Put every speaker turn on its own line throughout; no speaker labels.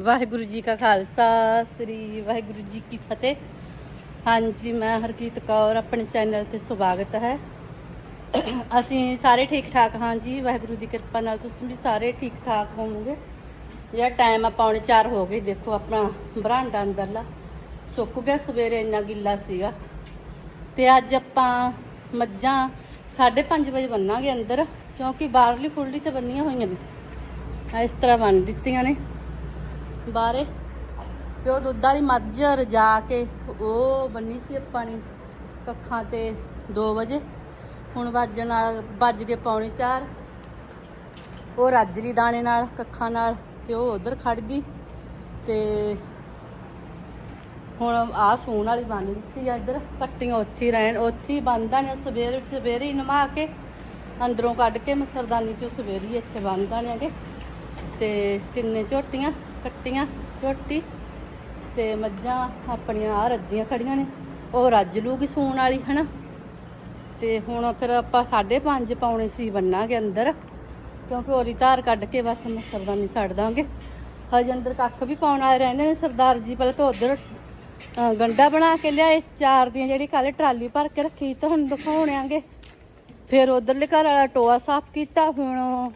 ਵਾਹਿਗੁਰੂ ਜੀ ਕਾ ਖਾਲਸਾ, ਸ੍ਰੀ ਵਾਹਿਗੁਰੂ ਜੀ ਕੀ ਫਤਿਹ। ਹਾਂਜੀ, ਮੈਂ ਹਰਕੀਤ ਕੌਰ, ਆਪਣੇ ਚੈਨਲ ਤੇ ਸਵਾਗਤ ਹੈ। ਅਸੀਂ ਸਾਰੇ ਠੀਕ ਠਾਕ ਹਾਂ ਜੀ, ਵਾਹਿਗੁਰੂ ਦੀ ਕਿਰਪਾ ਨਾਲ ਤੁਸੀਂ ਵੀ ਸਾਰੇ ਠੀਕ ਠਾਕ ਹੋਵੋਗੇ। ਜਿਹੜਾ ਟਾਈਮ ਆ ਪੌਣੇ 4 ਹੋ ਗਏ, ਦੇਖੋ ਆਪਣਾ ਬਰਾਂਡਾ ਅੰਦਰਲਾ। ਸੁੱਕ ਗਿਆ ਸਵੇਰੇ, ਇੰਨਾ ਗਿੱਲਾ ਸੀਗਾ। ਤੇ ਅੱਜ ਆਪਾਂ ਮੱਝਾਂ 5:30 ਵਜੇ ਬੰਨਾਂਗੇ ਅੰਦਰ, ਕਿਉਂਕਿ ਬਾਹਰਲੀ ਖੁੱਲੀ ਤੇ ਬੰਨੀਆਂ ਹੋਈਆਂ ਨੇ। ਇਸ ਤਰ੍ਹਾਂ ਬੰਨ ਦਿੱਤੀਆਂ ਨੇ। ਬਾਰੇ। ਤੇ ਉਹ ਦੁੱਧ ਵਾਲੀ ਮੱਝ ਰਜਾ ਕੇ ਉਹ ਬੰਨੀ ਸੀ ਆਪਾਂ ਨੇ ਕੱਖਾਂ ਤੇ 2 ਵਜੇ। ਹੁਣ ਵੱਜਣ ਨਾਲ ਵੱਜ ਕੇ ਪੌਣੇ 4 ਉਹ ਰਾਜਲੀ ਦਾਣੇ ਨਾਲ, ਕੱਖਾਂ ਨਾਲ ਤੇ ਉਹ ਉਧਰ ਖੜ ਗਈ। ਤੇ ਹੁਣ ਆ ਸੂਣ ਵਾਲੀ ਬੰਨ ਦਿੱਤੀ ਆ ਇੱਧਰ। ਕੱਟੀਆਂ ਉੱਥੇ ਹੀ ਰਹਿਣ, ਉੱਥੇ ਹੀ ਬੰਨਦਾ ਨੇ ਸਵੇਰੇ ਸਵੇਰੇ ਹੀ ਨਮਾ ਕੇ, ਅੰਦਰੋਂ ਕੱਢ ਕੇ ਮਸਰਦਾਨੀ ਚੋਂ ਸਵੇਰੇ ਇੱਥੇ ਬੰਨਦਾ ਨੇ ਤੇ ਤਿੰਨੇ ਝੋਟੀਆਂ, ਕੱਟੀਆਂ, ਝੋਟੀ ਤੇ ਮੱਝਾਂ, ਆਪਣੀਆਂ ਆ ਰੱਜੀਆਂ ਖੜੀਆਂ ਨੇ। ਉਹ ਰੱਜ ਲੂਗੀ ਸੂਣ ਵਾਲੀ, ਹਨਾ? ਤੇ ਹੁਣ ਫਿਰ ਆਪਾਂ 5:30 ਪਾਉਣੇ ਸੀ ਬੰਨਾਂਗੇ ਅੰਦਰ, ਕਿਉਂਕਿ ਹੋਰੀ ਧਾਰ ਕੱਢ ਕੇ ਬਸ ਮਸਰਦਾਨੀ ਛੱਡ ਦਾਂਗੇ। ਹਜੇ ਅੰਦਰ ਕੱਖ ਵੀ ਪਾਉਣ ਵਾਲੇ ਰਹਿੰਦੇ ਨੇ, ਸਰਦਾਰ ਜੀ ਪਹਿਲਾਂ ਤਾਂ ਉਧਰ ਗੰਡਾ ਬਣਾ ਕੇ ਲਿਆਏ, ਚਾਰ ਦੀਆਂ ਜਿਹੜੀ ਕੱਲ ਟਰਾਲੀ ਭਰ ਕੇ ਰੱਖੀ ਤਾਂ ਹੁਣ ਦਿਖਾਉਣਾਂਗੇ ਫਿਰ ਉਧਰਲੇ ਘਰ ਵਾਲਾ ਟੋਆ ਸਾਫ਼ ਕੀਤਾ, ਹੁਣ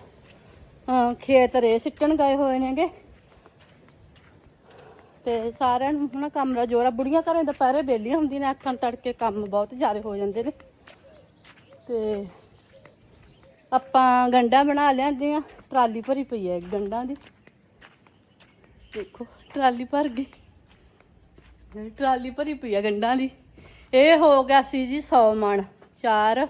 ਖੇਤ ਰੇ ਸਿੱਟਣ ਗਏ ਹੋਏ ਨੇਗੇ ਤੇ ਸਾਰਿਆਂ ਨੂੰ ਹੁਣ ਕਮਰਾ ਜੋਰਾ, ਬੁੜੀਆਂ ਘਰੇ ਦੁਪਹਿਰੇ ਬੇਲੀਆਂ ਹੁੰਦੀਆਂ ਨੇ, ਅੱਖਾਂ ਤੜਕੇ ਕੰਮ ਬਹੁਤ ਜ਼ਿਆਦਾ ਹੋ ਜਾਂਦੇ ਨੇ। ਤੇ ਆਪਾਂ ਗੰਡਾ ਬਣਾ ਲਿਆਂਦੇ ਆ, ਟਰਾਲੀ ਭਰੀ ਪਈ ਹੈ ਗੰਡਾਂ ਦੀ। ਦੇਖੋ, ਟਰਾਲੀ ਭਰ ਗਈ। ਟਰਾਲੀ ਭਰੀ ਪਈ ਹੈ ਗੰਡਾਂ ਦੀ, ਇਹ ਹੋ ਗਿਆ ਸੀ ਜੀ 100 ਮਣ 4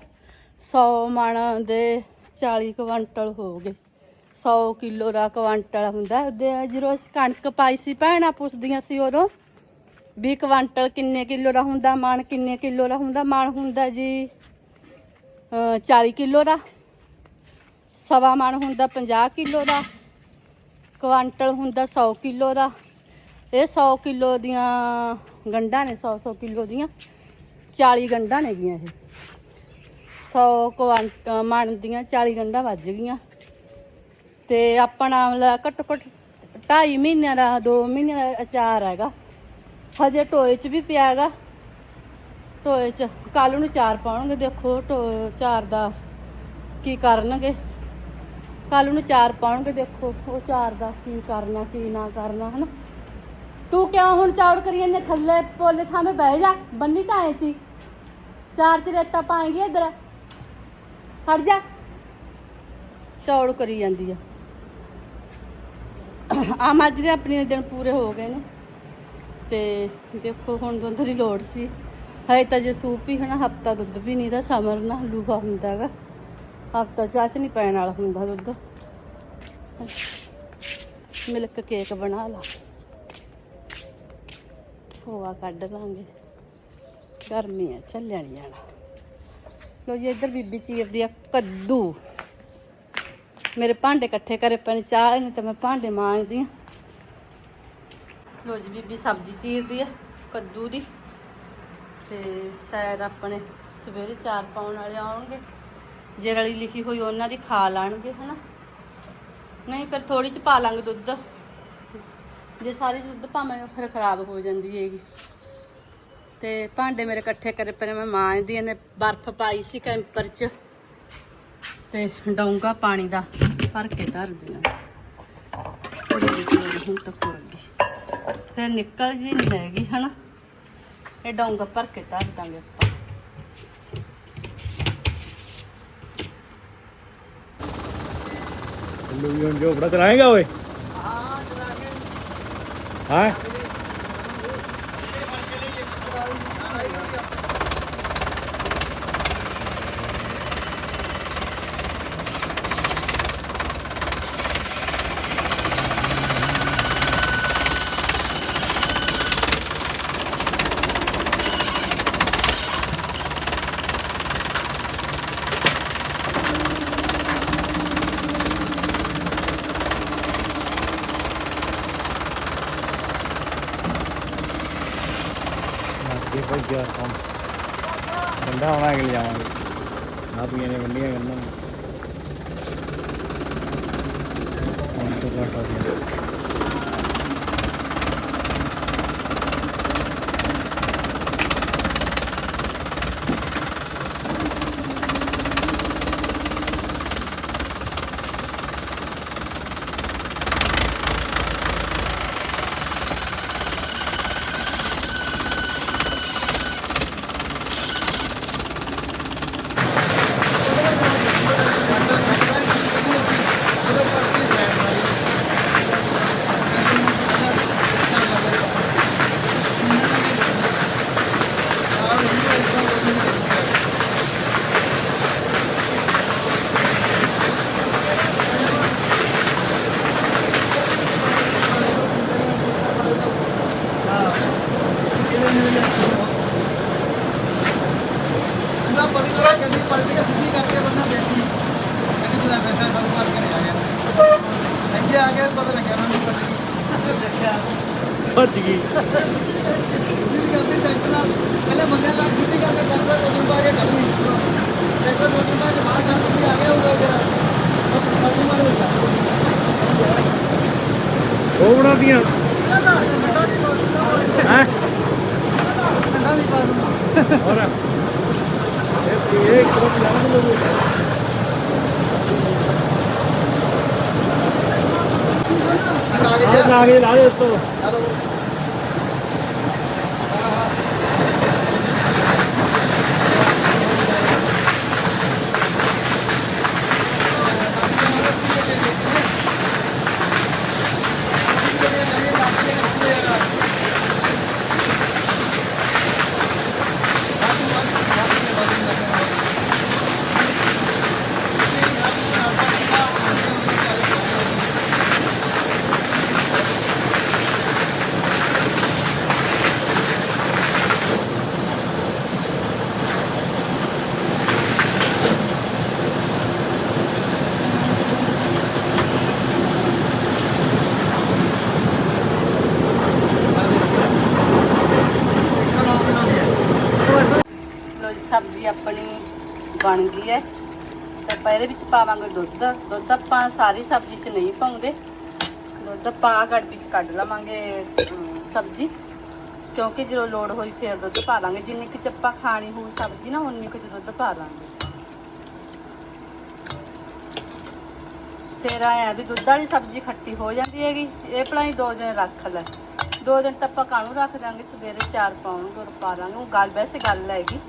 100 ਮਣ ਦੇ 40 ਕੁਇੰਟਲ ਹੋ ਗਏ। 100 ਕਿਲੋ ਦਾ ਕੁਆਂਟਲ ਹੁੰਦਾ ਉਹਦੇ ਜਦੋਂ ਅਸੀਂ ਕਣਕ ਪਾਈ ਸੀ, ਭੈਣਾਂ ਪੁੱਛਦੀਆਂ ਸੀ ਉਦੋਂ ਵੀ ਕੁਆਂਟਲ ਕਿੰਨੇ ਕਿਲੋ ਦਾ ਹੁੰਦਾ, ਮਣ ਕਿੰਨੇ ਕਿਲੋ ਦਾ ਹੁੰਦਾ? ਮਣ ਹੁੰਦਾ ਜੀ, ਅਹ 40 ਕਿਲੋ ਦਾ। ਸਵਾ ਮਣ ਹੁੰਦਾ 50 ਕਿਲੋ ਦਾ। ਕੁਆਂਟਲ ਹੁੰਦਾ 100 ਕਿਲੋ ਦਾ। ਇਹ 100 ਕਿਲੋ ਦੀਆਂ ਗੰਢਾਂ ਨੇ 100 100 ਕਿਲੋ ਦੀਆਂ। 40 ਗੰਢਾਂ ਨੇਗੀਆਂ ਇਹ। 100 ਕੁਆਂਟ, ਮਣ ਦੀਆਂ 40 ਗੰਢਾਂ ਵੱਜ ਗਈਆਂ। ਤੇ ਆਪਣਾ ਮਤਲਬ ਘੱਟੋ ਘੱਟ 2.5 ਮਹੀਨਿਆਂ ਦਾ 2 ਮਹੀਨਿਆਂ ਦਾ ਅਚਾਰ ਹੈਗਾ। ਹਜੇ ਟੋਏ 'ਚ ਵੀ ਪਿਆ ਹੈਗਾ। ਟੋਏ 'ਚ ਕੱਲ ਨੂੰ ਚਾਰ ਪਾਉਣਗੇ, ਦੇਖੋ ਟੋ, ਚਾਰ ਦਾ ਕੀ ਕਰਨਗੇ। ਕੱਲ ਨੂੰ ਚਾਰ ਪਾਉਣਗੇ, ਦੇਖੋ ਉਹ ਚਾਰ ਦਾ ਕੀ ਕਰਨਾ, ਕੀ ਨਾ ਕਰਨਾ, ਹਨਾ। ਤੂੰ ਕਿਉਂ ਹੁਣ ਚੌੜ ਕਰੀ ਜਾਂਦੇ ਥੱਲੇ ਪੋਲੇ ਥਾਵੇਂ ਬਹਿ ਜਾ। ਬੰਨੀ ਤਾਂ ਆਏ ਸੀ। ਚਾਰ ਚ ਰੇਤਾ ਪਾਏਗੀ ਇਧਰ। ਹਟ ਜਾ। ਚੌੜ ਕਰੀ ਜਾਂਦੀ ਆ। ਆਮ ਅੱਜ ਦੇ ਆਪਣੇ ਦਿਨ ਪੂਰੇ ਹੋ ਗਏ ਨੇ। ਤੇ ਦੇਖੋ, ਹੁਣ ਦੁੱਧ ਦੀ ਲੋੜ ਸੀ। ਹਜੇ ਤਾਂ ਜੇ ਸੂਪ ਹੀ ਹਨਾ ਹਫਤਾ ਦੁੱਧ ਵੀ ਨਹੀਂ ਦਾ, ਸਮਰ ਨਾ ਲੂਹਾ ਹੁੰਦਾ ਹੈਗਾ। ਹਫਤਾ ਚਾਚ ਨਹੀਂ ਪੈਣ ਵਾਲਾ ਹੁੰਦਾ ਦੁੱਧ। ਮਿਲਕ ਕੇਕ ਬਣਾ ਲਾ। ਖੋਆ ਕੱਢ ਲਾਂਗੇ। ਗਰਮੀ ਆ ਚੱਲਿਆ ਨਹੀਂ ਜਾਣਾ। ਲੋ ਜੀ, ਇੱਧਰ ਬੀਬੀ ਚੀਰਦੀ ਆ ਕੱਦੂ। ਮੇਰੇ ਭਾਂਡੇ ਇਕੱਠੇ ਕਰੇ ਪਏ ਨੇ ਚਾਹ ਨੇ ਤੇ ਮੈਂ ਭਾਂਡੇ ਮਾਂਜਦੀ ਆ ਲੋ ਜੀ ਬੀਬੀ ਸਬਜ਼ੀ ਚੀਰਦੀ ਆ, ਕੱਦੂ ਦੀ। ਤੇ ਸੈਰ ਆਪਣੇ ਸਵੇਰੇ ਚਾਰ ਪਾਉਣ ਵਾਲੇ ਆਉਣਗੇ। ਜੇ ਰਲੀ ਲਿਖੀ ਹੋਈ ਉਹਨਾਂ ਦੀ ਖਾ ਲਾਣਗੇ, ਹਨਾ? ਨਹੀਂ, ਫਿਰ ਥੋੜੀ ਚ ਪਾ ਲਾਂਗੇ ਦੁੱਧ। ਜੇ ਸਾਰੀ ਦੁੱਧ ਪਾਵਾਂਗੇ ਫਿਰ ਖਰਾਬ ਹੋ ਜਾਂਦੀ ਹੈਗੀ। ਤੇ ਭਾਂਡੇ ਮੇਰੇ ਇਕੱਠੇ ਕਰੇ ਪਏ ਮੈਂ ਮਾਂਜਦੀ ਨੇ ਬਰਫ਼ ਪਾਈ ਸੀ ਕੈਂਪਰ ਚ। ਤੇ ਡੌਂਗਾ ਪਾਣੀ ਦਾ ਭਰ ਕੇ ਧਰਦੀ ਆ ਥੋੜੀ ਜਿਹੀ ਹੁਣ ਤੱਕ ਹੋ ਗਈ ਫਿਰ ਨਿਕਲ ਜੀ ਨਹੀਂ ਹੈਗੀ ਹਨਾ? ਇਹ ਡੌਂਗਾ ਭਰ ਕੇ ਧਰ ਦਾਂਗੇ ਆਪਾਂ।
ਚੱਲੂ ਵੀ ਹੁਣ ਜੋ ਬੜਾ ਕਰਾਏਗਾ ਓਏ? ਹਾਂ ਗਿਆ ਕੰਮ ਗੰਡਾ ਆਉਣਾ ਕਿ ਲਿਆਵਾਂਗੇ ਨਾ ਪੀਆਂ ਨੇ ਵੰਡੀਆਂ ਗੰਨਾਂ ਹੁਣ ਤੋਂ
ਆਪਾਂ ਇਹਦੇ ਵਿੱਚ ਪਾਵਾਂਗੇ ਦੁੱਧ। ਦੁੱਧ ਆਪਾਂ ਸਾਰੀ ਸਬਜ਼ੀ 'ਚ ਨਹੀਂ ਪਾਉਂਦੇ। ਦੁੱਧ ਆਪਾਂ ਗੜ ਚ ਕੱਢ ਲਵਾਂਗੇ ਸਬਜ਼ੀ। ਕਿਉਂਕਿ ਜਦੋਂ ਲੋੜ ਹੋਈ ਫਿਰ ਦੁੱਧ ਪਾ ਲਾਂਗੇ। ਜਿੰਨੀ ਕੁ ਚ ਆਪਾਂ ਖਾਣੀ ਹੋਊ ਸਬਜ਼ੀ ਨਾ ਉਨੀ ਕੁ ਚ ਦੁੱਧ ਪਾ ਲਾਂਗੇ। ਫਿਰ ਆਇਆ ਵੀ ਦੁੱਧ ਵਾਲੀ ਸਬਜ਼ੀ ਖੱਟੀ ਹੋ ਜਾਂਦੀ ਹੈਗੀ। ਇਹ ਭਲਾ ਹੀ ਦੋ ਦਿਨ ਰੱਖ ਲੈ। ਦੋ ਦਿਨ ਤਾਂ ਆਪਾਂ ਕਾਹਨੂੰ ਰੱਖ ਦਾਂਗੇ ਸਵੇਰੇ ਚਾਰ ਪਾਉਣ ਗੁਰ ਪਾ ਦਾਂਗੇ ਉਹ ਗੱਲ ਵੈਸੇ ਗੱਲ ਹੈਗੀ।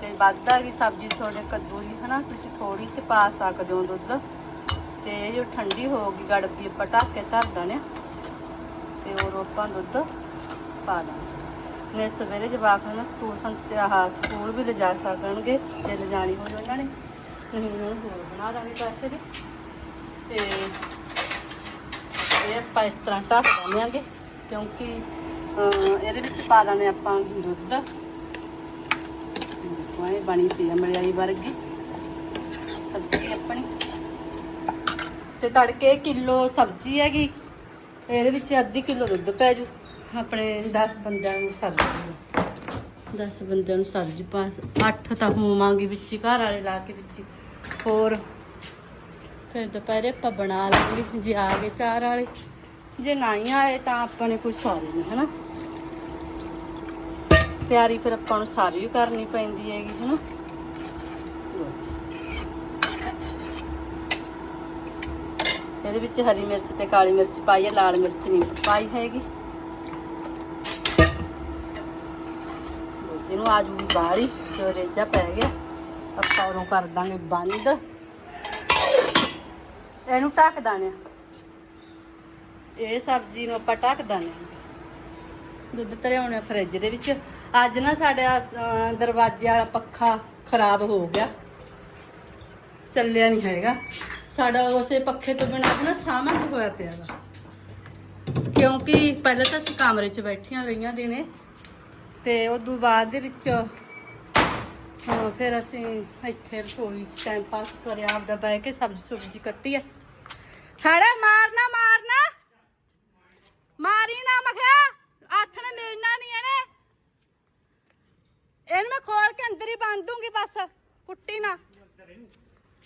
ਤੇ ਵੱਧ ਆ ਗਈ ਸਬਜ਼ੀ ਤੁਹਾਡੇ ਕੱਦੂ ਦੀ, ਹਨਾ? ਤੁਸੀਂ ਥੋੜੀ ਚ ਪਾ ਸਕਦੇ ਹੋ ਦੁੱਧ। ਤੇ ਜੋ ਠੰਡੀ ਹੋ ਗਈ, ਗੜਬੀ ਆਪਾਂ ਢੱਕ ਕੇ ਧਰ ਦਾਂਗੇ ਤੇ ਉਹ ਆਪਾਂ ਦੁੱਧ ਪਾ ਦਾਂਗੇ। ਨੇ ਸਵੇਰੇ ਜਵਾਕ ਨੂੰ ਨਾ ਸਕੂਲ ਸੰਤੇ ਆਹ ਸਕੂਲ ਵੀ ਲਿਜਾ ਸਕਣਗੇ, ਜੇ ਲਿਜਾਣੀ ਹੋਵੇ ਉਹਨਾਂ ਨੇ। ਨਹੀਂ ਉਹਨਾਂ ਨੂੰ ਹੋਰ ਬਣਾ ਦਾਂਗੇ ਪੈਸੇ ਦੀ ਤੇ ਇਹ ਆਪਾਂ ਇਸ ਤਰ੍ਹਾਂ ਢੱਕ ਦਿਆਂਗੇ, ਕਿਉਂਕਿ ਇਹਦੇ ਵਿੱਚ ਪਾ ਲੈਣੇ ਆਪਾਂ ਦੁੱਧ। ਦੇਖੋ ਬਣੀ ਪਈ ਆ ਮਲਾਈ ਵਰਗੀ। ਸਬਜ਼ੀ ਆਪਣੀ। ਤੇ ਤੜਕੇ ਕਿਲੋ ਸਬਜ਼ੀ ਹੈਗੀ। ਇਹਦੇ ਵਿੱਚ ਅੱਧੀ ਕਿਲੋ ਦੁੱਧ ਪੈ ਜੂ। ਆਪਣੇ 10 ਬੰਦਿਆਂ ਨੂੰ ਸਰ ਜੂ 10 ਬੰਦਿਆਂ ਨੂੰ ਸਰ ਜੂ ਪਾਸ 8 ਤਾਂ ਹੋਵਾਂਗੇ ਵਿੱਚ ਘਰ ਵਾਲੇ ਲਾ ਕੇ ਵਿੱਚ ਹੋਰ? ਫਿਰ ਦੁਪਹਿਰੇ ਆਪਾਂ ਬਣਾ ਲਾਂਗੇ। ਜੇ ਆ ਗਏ ਚਾਰ ਵਾਲੇ। ਜੇ ਨਹੀਂ ਆਏ ਤਾਂ ਆਪਾਂ ਨੇ ਕੋਈ ਸੌਰੀ ਨਹੀਂ, ਹਨਾ? ਤਿਆਰੀ ਫਿਰ ਆਪਾਂ ਨੂੰ ਸਾਰੀ ਕਰਨੀ ਪੈਂਦੀ ਹੈਗੀ, ਹਨਾ? ਇਹਦੇ ਵਿੱਚ ਹਰੀ ਮਿਰਚ ਤੇ ਕਾਲੀ ਮਿਰਚ ਪਾਈ ਹੈ ਲਾਲ ਮਿਰਚ ਨਹੀਂ ਪਾਈ ਹੈਗੀ। ਇਹਨੂੰ ਆਜੂ ਬਾਹਰੀ ਜੋ ਰੇਜਾ ਪੈ ਗਿਆ। ਆਪਾਂ ਉਹਨੂੰ ਕਰ ਦਾਂਗੇ ਬੰਦ। ਇਹਨੂੰ ਢੱਕ ਦਾਣੇ ਇਹ ਸਬਜ਼ੀ ਨੂੰ ਆਪਾਂ ਢੱਕ ਦਾਣੇ ਦੁੱਧ ਧਰਿਆਉਣੇ ਫਰਿੱਜ ਦੇ ਵਿੱਚ। ਅੱਜ ਨਾ ਸਾਡਾ ਅਹ, ਦਰਵਾਜ਼ੇ ਵਾਲਾ ਪੱਖਾ ਖਰਾਬ ਹੋ ਗਿਆ। ਚੱਲਿਆ ਨਹੀਂ ਹੈਗਾ। ਸਾਡਾ ਉਸੇ ਪੱਖੇ ਤੋਂ ਬਿਨਾਂ ਨਾ ਸਾਹਮਣ ਹੋਇਆ ਪਿਆ ਵਾ ਕਿਉਂਕਿ ਪਹਿਲਾਂ ਤਾਂ ਅਸੀਂ ਕਮਰੇ 'ਚ ਬੈਠੀਆਂ ਰਹੀਆਂ ਦਿਨੇ ਤੇ ਉਦੋਂ ਬਾਅਦ ਦੇ ਵਿੱਚ ਹਾਂ ਫਿਰ ਅਸੀਂ ਇੱਥੇ ਰਸੋਈ 'ਚ ਟਾਈਮ ਪਾਸ ਕਰਿਆ ਆਪਦਾ ਬਹਿ ਕੇ ਸਬਜ਼ੀ ਸੁਬਜ਼ੀ ਕੱਟੀ ਆ। ਖੜਾ ਮਾਰਨਾ ਮਾਰਨਾ। ਮਾਰੀ ਨਾ ਮਖਿਆ ਅੱਠ ਮਿਲਣਾ। ਇਹਨੇ ਮੈਂ ਖੋਲ ਕੇ ਅੰਦਰ ਹੀ ਬੰਨ ਦੂੰਗੀ ਬਸ। ਕੁੱਟੀ ਨਾ।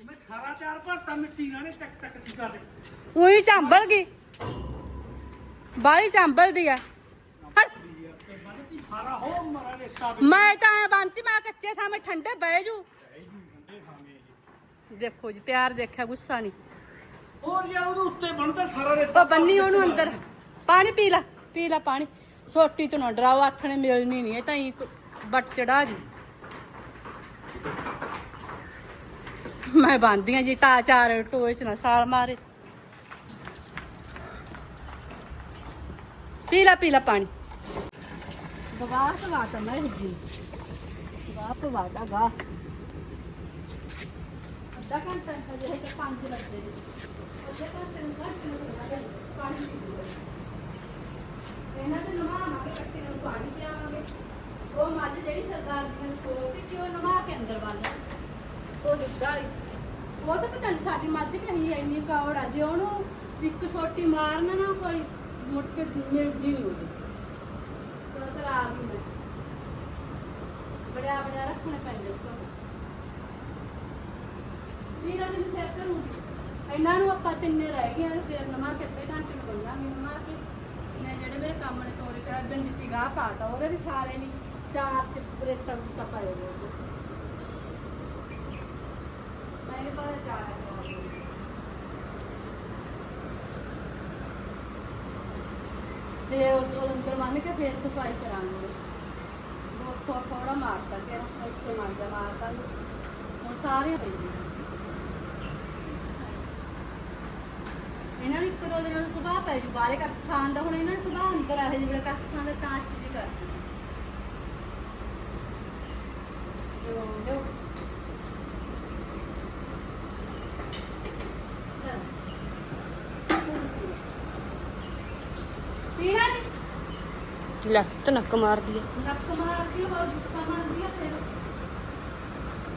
ਮੈਂ ਸਾਰਾ ਚਾਰ ਭਰਤਾ ਮਿੱਟੀ ਨਾਲ ਟਕ ਟਕ ਸੀ ਕਰਦੇ
ਉਹੀ ਚੰਬਲ ਗਈ। ਬਾਲੀ ਚੰਬਲਦੀ ਆ। ਹਟ।
ਸਾਰਾ ਹੋ ਮਰਾ ਰੇਤਾ
ਮੈਂ ਤਾਂ ਐ ਬੰਨਤੀ ਮੈਂ ਕੱਚੇ ਥਾਂ ਮੈਂ ਠੰਡੇ ਬਹਿ ਜੂ। ਦੇਖੋ ਜੀ ਪਿਆਰ ਦੇਖਿਆ ਗੁੱਸਾ ਨਹੀਂ।
ਹੋਰ ਯਾਰ ਉਹਦੇ ਉੱਤੇ ਬਣਦਾ ਸਾਰਾ ਰੇਤਾ
ਉਹ ਬੰਨੀ ਉਹਨੂੰ ਅੰਦਰ। ਪਾਣੀ ਪੀ ਲੈ ਪੀ ਲੈ ਪਾਣੀ। ਸੋਟੀ ਤੋਂ ਨਾ ਡਰਾਓ ਹੱਥ ਨੇ ਮਿਲਣੀ ਨਹੀਂ ਇਹ ਤਾਂ ਹੀ ਬਟ ਚੜਾ ਜੂ। ਮੈਂ ਬੰਦੀਆਂ ਜੀ ਤਾਂ ਚਾਰ ਟੋਏ ਚ ਨਾ ਸਾਲ ਮਾਰੇ। ਪੀ ਲੈ, ਪੀ ਪਾਣੀ। ਗਵਾਹ ਪਵਾ ਤਾ ਮੈਂ ਜੀ। ਗਵਾਹ ਪਵਾ ਗਾ। ਅੱਧਾ ਘੰਟਾ ਹਜੇ ਤਾਂ ਪੰਜ ਲੱਗੇ ਨੇ ਅੱਧੇ ਨੂੰ ਘੰਟੇ ਨੂੰ ਪਾਣੀ ਪੀ ਲਓ। ਇਹਨਾਂ ਦੇ ਨਵਾਵਾਂਗੇ ਕੱਟੇ ਨੂੰ ਪਾਣੀ ਪਿਆਵਾਂਗੇ। ਉਹ ਮੱਝ ਜਿਹੜੀ ਸਰਦਾਰ ਜੀ ਨੇ ਕੋਲ ਤੇ ਉਹ ਨਵਾ ਕੇ ਅੰਦਰ ਬੰਨ ਉਹ ਦਿੱਤਾ ਉਹ ਤਾਂ ਪਤਾ ਨਹੀਂ ਸਾਡੀ ਮੱਝ ਕਹੀ ਇੰਨੀ ਕੌੜ ਆ, ਜੇ ਉਹਨੂੰ ਇੱਕ ਛੋਟੀ ਮਾਰਨ ਨਾ ਕੋਈ, ਮੁੜ ਕੇ ਮਿਲਦੀ ਨਹੀਂ ਉਹਦੀ ਤਾਂ ਆ ਗਈ ਮੈਂ ਬੜਿਆ ਬੜਿਆ ਰੱਖਣੇ ਪੈਂਦੇ ਉੱਪਰ ਵੀਰਾ ਦਿਨ ਫਿਰ ਕਰੂੰਗੀ। ਇਹਨਾਂ ਨੂੰ ਆਪਾਂ ਤਿੰਨੇ ਰਹਿ ਗਏ ਆ ਫਿਰ ਨਮਾ ਕੇ ਅੱਧੇ ਘੰਟੇ ਨੂੰ ਬੰਨਾਂਗੇ ਨਮਾ ਕੇ। ਨੇ ਜਿਹੜੇ ਮੇਰੇ ਕੰਮ ਨੇ ਤੋਰੇ ਪਿਆ, ਬਿੰਦ ਚ ਗਾਹ ਪਾਤਾ, ਉਹਦੇ ਵੀ ਸਾਰੇ ਨਹੀਂ ਚਾਰ ਚ ਬਰੇਟਾ ਪਾਏ ਹੋਏ ਮੈਂ ਬਾਰੇ ਚਾਰ ਆ ਤੇ ਉਹ ਅੰਦਰ ਮੰਨ ਕੇ ਫੇਰ ਸਫ਼ਾਈ ਕਰਾਂਗੇ। ਉਹ ਥੋੜਾ ਮਾਰਤਾ ਕਿ ਇੱਥੇ ਮਾਰਦਾ ਮਾਰਤਾ ਹੁਣ ਸਾਰੇ ਪਈ ਇਹਨਾਂ ਨੂੰ ਇੱਕ ਦੋ ਦਿਨਾਂ ਨੂੰ ਸੁਭਾਅ ਪੈ ਜੂ। ਬਾਹਰੇ ਕੱਖ ਖਾਣ ਦਾ ਹੁਣ ਇਹਨਾਂ ਨੂੰ ਸੁਭਾਅ ਅੰਦਰ ਆ ਜਿਵੇਂ ਕੱਖ ਖਾਣ ਦਾ ਤਾਂ ਚ ਵੀ ਕਰ ਲੋ ਲੋ ਪੀਣਾ ਨਹੀਂ
ਲੈ ਤਨਕ ਮਾਰਦੀ ਆ
ਨੱਕ ਮਾਰਦੀ ਆ ਹੋਰ ਜੁੱਤਾ ਮਾਰਦੀ ਆ ਫਿਰ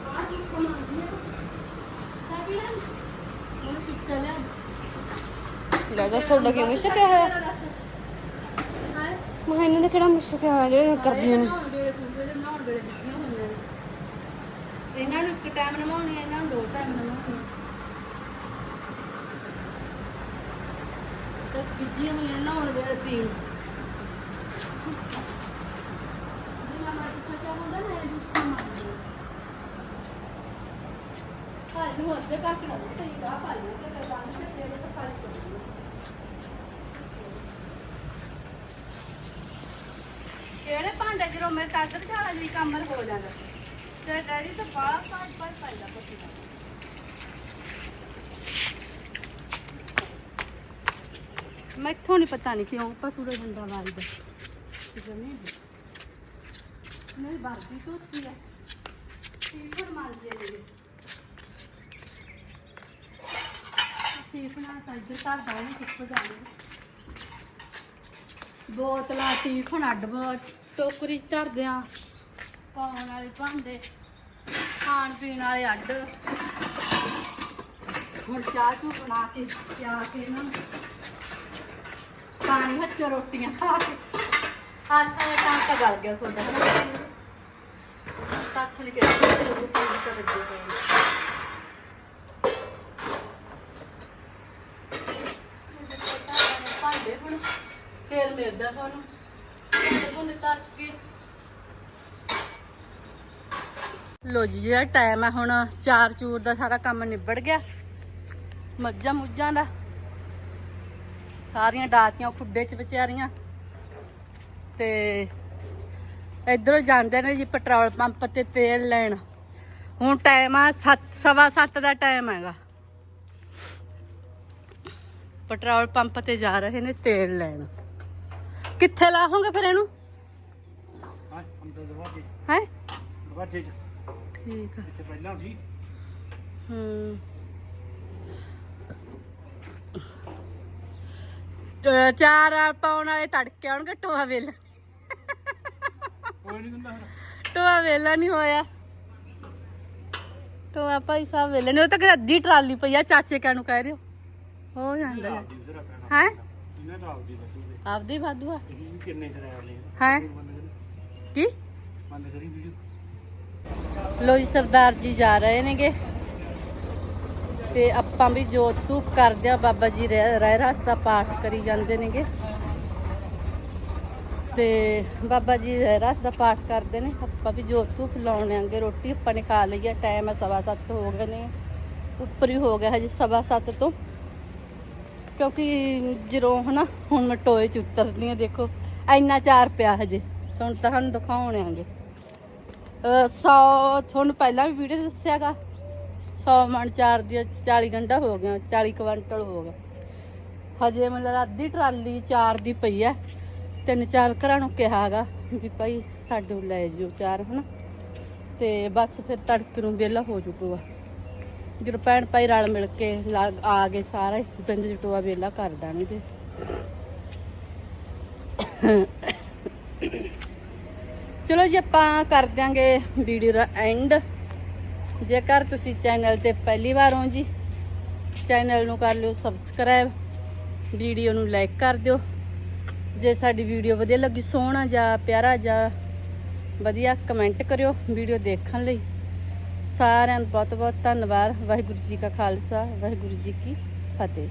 ਬਾਹਰ ਜੁੱਤਾ ਮਾਰਦੀ ਆ ਤਾਂ ਪੀਣਾ ਨੀ? ਹੁਣ ਪਿੱਛੇ ਲਿਆ
ਲੱਗਦਾ ਤੁਹਾਡਾ ਕਿਉਂ ਮੁਸ਼ਕਿਲ ਹੋਇਆ
ਹਾਂ
ਮੈਂ ਇਹਨਾਂ ਦਾ ਕਿਹੜਾ ਮੁਸ਼ਕਿਆ ਹੋਇਆ ਜਿਹੜੇ ਕਰਦੀਆਂ ਨੇ
ਨਹਾਉਣ ਵੇਲੇ ਖੂਬੇ ਦੇ ਨਹਾਉਣ ਵੇਲੇ ਦਿੱਤੀਆਂ ਹੋਈਆਂ ਨੇ ਇਹਨਾਂ ਨੂੰ ਇੱਕ ਟਾਈਮ ਨਵਾਉਣੀ ਹੈ ਇਹਨਾਂ ਨੂੰ ਦੋ ਟਾਈਮ ਨਵਾਉਣੀ ਤੇ ਗਿੱਜੀਆਂ ਹੋਈਆਂ ਨਹਾਉਣ ਵੇਲੇ ਪੀਣ। ਜਿੰਨਾ ਮਰਜ਼ੀ ਸੱਚਾ ਹੁੰਦਾ ਨਾ, ਇਹ ਜੁੱਤੀ ਮਾਰਦੀ ਹਾਂ ਨੂੰ ਅੱਗੇ ਕੱਟ ਨਾ ਦਿੱਤੇ ਹੀ ਪਾਈ ਤੇ ਫਿਰ ਬੰਨ ਕੇ ਤੇਰੇ ਤੋਂ ਖਾਲੀ ਕਰਦੀ ਕਿਹੜੇ ਭਾਂਡੇ ਜਦੋਂ ਮੇਰੇ ਤਾਕਤ ਝਾੜਾ ਜੀ ਕੰਮ ਹੋ ਜਾਂਦਾ? ਤੇ ਡੈਡੀ ਤਾਂ ਬਾਹਲਾ ਪਾਜ ਪਾਜ ਪਾਈਦਾ ਪਸੀਨਾ ਮੈਥੋਂ ਨਹੀਂ ਪਤਾ ਨਹੀਂ ਕਿਉਂ ਪਸੂ ਦਾ ਡੰਡਾ ਮਾਰੀਦਾ ਨਹੀਂ ਧੋਤੀ ਹੈ ਮਾਰ ਜੇ ਟੀਫਨ ਘਰ ਦਾ ਨਹੀਂ ਕਿੱਥੋਂ ਜਾਣਾ ਬੋਤਲਾਂ ਟੀਫਨ ਅੱਡ ਬੋ ਟੋਕਰੀ 'ਚ ਧਰਦੇ ਆ ਪਾਉਣ ਵਾਲੇ ਭਾਂਡੇ। ਖਾਣ ਪੀਣ ਵਾਲੇ ਅੱਡ। ਹੁਣ ਚਾਹ ਚੂ ਬਣਾ ਕੇ ਪਿਆ ਕੇ ਨਾ। ਪਾਣੀ ਹੱਥ ਰੋਟੀਆਂ ਖਾ ਕੇ। ਆਟਾ ਦਾ ਕੰਮ ਤਾਂ ਗਲ ਗਿਆ ਸੋਡਾ ਤੱਕ ਲਿ ਕੇ ਪਾਣੀ ਕਰ ਦਿੱਤੇ ਹੋਏ ਭਾਂਡੇ ਹੁਣ ਤੇਲ ਮਿਲਦਾ ਸਾਨੂੰ ਤੇ ਹੁਣ ਤੱਕ ਕੇ ਲੋ ਜੀ ਜਿਹੜਾ ਟਾਈਮ ਹੈ ਹੁਣ ਚਾਰ ਚੂਰ ਦਾ ਸਾਰਾ ਕੰਮ ਨਿਬੜ ਗਿਆ। ਮੱਝਾਂ ਮੁੱਝਾਂ ਦਾ। ਸਾਰੀਆਂ ਡਾਤੀਆਂ ਖੁੱਡੇ ਚ ਵਿਚਾਰੀਆਂ। ਤੇ ਇਧਰੋਂ ਜਾਂਦੇ ਨੇ ਜੀ ਪੈਟਰੋਲ ਪੰਪ ਤੇ ਤੇਲ ਲੈਣ। ਹੁਣ ਟਾਈਮ ਆ 7 ਸਵਾ 7 ਦਾ ਟਾਈਮ ਹੈਗਾ। ਪੈਟਰੋਲ ਪੰਪ ਤੇ ਜਾ ਰਹੇ ਨੇ ਤੇਲ ਲੈਣ। ਕਿੱਥੇ ਲਾਹੋਗੇ ਫਿਰ ਇਹਨੂੰ?
ਹਾਂ ਅੰਦਰ ਦਰਵਾਜ਼ੇ
ਹੈ?
ਦਰਵਾਜ਼ੇ ਚ।
ਠੀਕ ਆ।
ਇੱਥੇ ਪਹਿਲਾਂ ਸੀ।
ਹੂੰ। ਤੇ ਚਾਰ ਪਾਉਣ ਵਾਲੇ ਤੜਕੇ ਆਉਣਗੇ ਟੋਆ ਵੇਲਾ
ਕੋਈ ਨਹੀਂ ਦਿੰਦਾ ਫਿਰ।
ਟੋਆ ਵੇਲਾ ਨਹੀਂ ਹੋਇਆ। ਟੋਆ ਭਾਈ ਸਾਹਿਬ ਵੇਲੇ ਨੇ ਉਹ ਤਾਂ ਅੱਧੀ ਟਰਾਲੀ ਪਈ ਆ ਚਾਚੇ ਕਾ ਨੂੰ ਕਹਿ ਰਹੇ ਹੋ। ਹੋ ਜਾਂਦਾ
ਆਪਦੀ ਉਧਰ ਰੱਖਣਾ
ਹੈ?
ਇਹਨਾਂ ਦਾ ਆਪਦੀ ਦੇ।
ਆਪਦੀ ਵਾਧੂ ਆ?
ਇਹ ਵੀ ਕਿੰਨੇ ਕਰਾਇਆ ਨੇ
ਹੈ?
ਬੰਦ ਕਰੀ
ਕੀ?
ਬੰਦ ਕਰੀ ਵੀਡੀਓ।
ਲੋਈ ਸਰਦਾਰ ਜੀ ਜਾ ਰਹੇ ਨੇਗੇ। ਤੇ ਆਪਾਂ ਵੀ ਜੋਤ ਧੂਪ ਕਰਦੇ ਆ, ਬਾਬਾ ਜੀ ਰਹਿ ਰਹਿ ਰਸਤਾ ਪਾਠ ਕਰੀ ਜਾਂਦੇ ਨੇਗੇ। ਤੇ ਬਾਬਾ ਜੀ ਰਹਿ ਰਸ ਦਾ ਪਾਠ ਕਰਦੇ ਨੇ, ਆਪਾਂ ਵੀ ਜੋਤ ਧੂਪ ਲਾਉਣ ਆਂਗੇ ਰੋਟੀ ਆਪਾਂ ਨੇ ਖਾ ਲਈ ਆ, ਟਾਈਮ ਹੈ ਸਵਾ ਸੱਤ ਹੋ ਗਏ ਨੇ। ਉੱਪਰ ਹੀ ਹੋ ਗਿਆ ਹਜੇ ਸਵਾ ਸੱਤ ਤੋਂ। ਕਿਉਂਕਿ ਜਦੋਂ ਹਨਾ, ਹੁਣ ਮੈਂ ਟੋਏ ਚ ਉਤਰਦੀ ਆ, ਦੇਖੋ, ਇੰਨਾ ਚਾਰ ਪਿਆ ਹਜੇ। ਹੁਣ ਤੁਹਾਨੂੰ ਦਿਖਾਉਣ ਆਂਗੇ ਸੌ, ਤੁਹਾਨੂੰ ਪਹਿਲਾਂ ਵੀ ਵੀਡੀਓ ਦੱਸਿਆਗਾ 100 ਮਣ ਚਾਰ ਦੀ 40 ਗੰਡਾ ਹੋ ਗਿਆ 40 ਕੁਇੰਟਲ ਹੋ ਗਿਆ ਹਜੇ ਮਤਲਬ ਅੱਧੀ ਟਰਾਲੀ ਚਾਰ ਦੀ ਪਈ ਆ ਤਿੰਨ ਚਾਰ ਘਰਾਂ ਨੂੰ ਕਿਹਾਗਾ ਵੀ ਭਾਈ ਸਾਡੇ ਲੈ ਜਿਓ ਚਾਰ, ਹਨਾ। ਤੇ ਬਸ ਫਿਰ ਤੜਕੇ ਨੂੰ ਵਿਹਲਾ ਹੋ ਜੂਗਾ ਜਦੋਂ ਭੈਣ ਭਾਈ ਰਲ ਮਿਲ ਕੇ ਲਾ- ਆ ਗਏ ਸਾਰੇ ਹੀ ਬਿੰਦ ਜਟੋਆ ਵਿਹਲਾ ਕਰ ਦੇਣਗੇ। ਚਲੋ ਜੀ ਆਪਾਂ ਕਰ ਦਿਆਂਗੇ ਵੀਡੀਓ ਦਾ ਐਂਡ ਜੇਕਰ ਤੁਸੀਂ ਚੈਨਲ ਤੇ ਪਹਿਲੀ ਵਾਰ ਹੋ ਜੀ ਚੈਨਲ ਨੂੰ ਕਰ ਲਿਓ ਸਬਸਕ੍ਰਾਈਬ ਵੀਡੀਓ ਨੂੰ ਲਾਈਕ ਕਰ ਦਿਓ। ਜੇ ਸਾਡੀ ਵੀਡੀਓ ਵਧੀਆ ਲੱਗੀ, ਸੋਹਣਾ ਜਾਂ ਪਿਆਰਾ ਜਾਂ ਵਧੀਆ ਕਮੈਂਟ ਕਰਿਓ ਵੀਡੀਓ ਦੇਖਣ ਲਈ। ਸਾਰਿਆਂ ਨੂੰ ਬਹੁਤ ਬਹੁਤ ਧੰਨਵਾਦ। ਵਾਹਿਗੁਰੂ ਜੀ ਕਾ ਖਾਲਸਾ, ਵਾਹਿਗੁਰੂ ਜੀ ਕੀ ਫਤਿਹ।